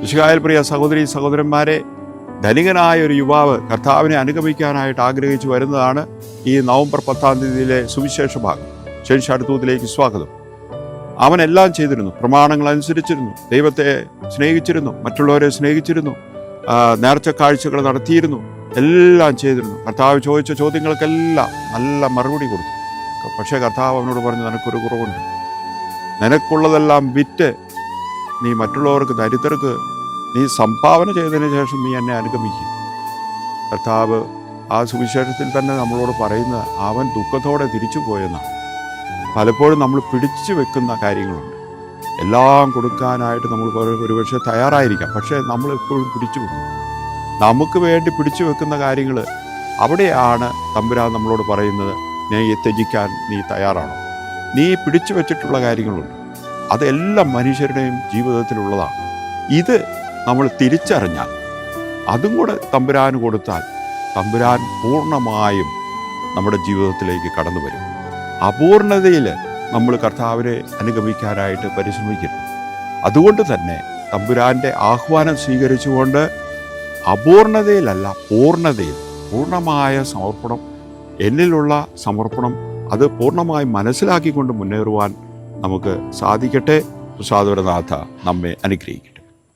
വിശുകായൽ പ്രിയ സഹോദരി സഹോദരന്മാരെ ധനികനായ ഒരു യുവാവ് കർത്താവിനെ അനുഗമിക്കാനായിട്ട് ആഗ്രഹിച്ചു വരുന്നതാണ് ഈ നവംബർ പത്താം തീയതിയിലെ സുവിശേഷ ഭാഗം. ശേഷാടുത്തൂത്തിലേക്ക് സ്വാഗതം. അവൻ എല്ലാം ചെയ്തിരുന്നു. പ്രമാണങ്ങൾ അനുസരിച്ചിരുന്നു. ദൈവത്തെ സ്നേഹിച്ചിരുന്നു. മറ്റുള്ളവരെ സ്നേഹിച്ചിരുന്നു. നേർച്ച കാഴ്ചകൾ നടത്തിയിരുന്നു. എല്ലാം ചെയ്തിരുന്നു. കർത്താവ് ചോദിച്ച ചോദ്യങ്ങൾക്കെല്ലാം നല്ല മറുപടി കൊടുത്തു. പക്ഷേ കർത്താവ് അവനോട് പറഞ്ഞു നിനക്കൊരു കുറവുണ്ട്. നിനക്കുള്ളതെല്ലാം വിറ്റ് നീ മറ്റുള്ളവർക്ക് ദരിദ്രർക്ക് നീ സംഭാവന ചെയ്തതിന് ശേഷം നീ എന്നെ അനുഗമിക്കും. കർത്താവ് ആ സുവിശേഷത്തിൽ തന്നെ നമ്മളോട് പറയുന്നത് അവൻ ദുഃഖത്തോടെ തിരിച്ചു പോയെന്നാണ്. പലപ്പോഴും നമ്മൾ പിടിച്ചു വെക്കുന്ന കാര്യങ്ങളുണ്ട്. എല്ലാം കൊടുക്കാനായിട്ട് നമ്മൾ ഒരു- ഒരുപക്ഷെ തയ്യാറായിരിക്കാം. പക്ഷേ നമ്മൾ എപ്പോഴും പിടിച്ചു വെക്കും. നമുക്ക് വേണ്ടി പിടിച്ചു വെക്കുന്ന കാര്യങ്ങൾ അവിടെയാണ് തമ്പുരാൻ നമ്മളോട് പറയുന്നത് നീ ത്യജിക്കാൻ നീ തയ്യാറാണോ? നീ പിടിച്ചു വെച്ചിട്ടുള്ള കാര്യങ്ങളുണ്ട്. അതെല്ലാം മനുഷ്യരുടെയും ജീവിതത്തിലുള്ളതാണ്. ഇത് നമ്മൾ തിരിച്ചറിഞ്ഞാൽ അതും കൂടെ തമ്പുരാൻ കൊടുത്താൽ തമ്പുരാൻ പൂർണമായും നമ്മുടെ ജീവിതത്തിലേക്ക് കടന്നു വരും. അപൂർണതയിൽ നമ്മൾ കർത്താവിനെ അനുഗമിക്കാനായിട്ട് പരിശ്രമിക്കരുത്. അതുകൊണ്ട് തന്നെ തമ്പുരാന്റെ ആഹ്വാനം സ്വീകരിച്ചുകൊണ്ട് അപൂർണതയിലല്ല പൂർണതയിൽ പൂർണമായ സമർപ്പണം എന്നിലുള്ള സമർപ്പണം അത് പൂർണമായി മനസ്സിലാക്കിക്കൊണ്ട് മുന്നേറുവാൻ നമുക്ക് സാധിക്കട്ടെ. പ്രസാദപരനാഥ നമ്മെ അനുഗ്രഹിക്കട്ടെ.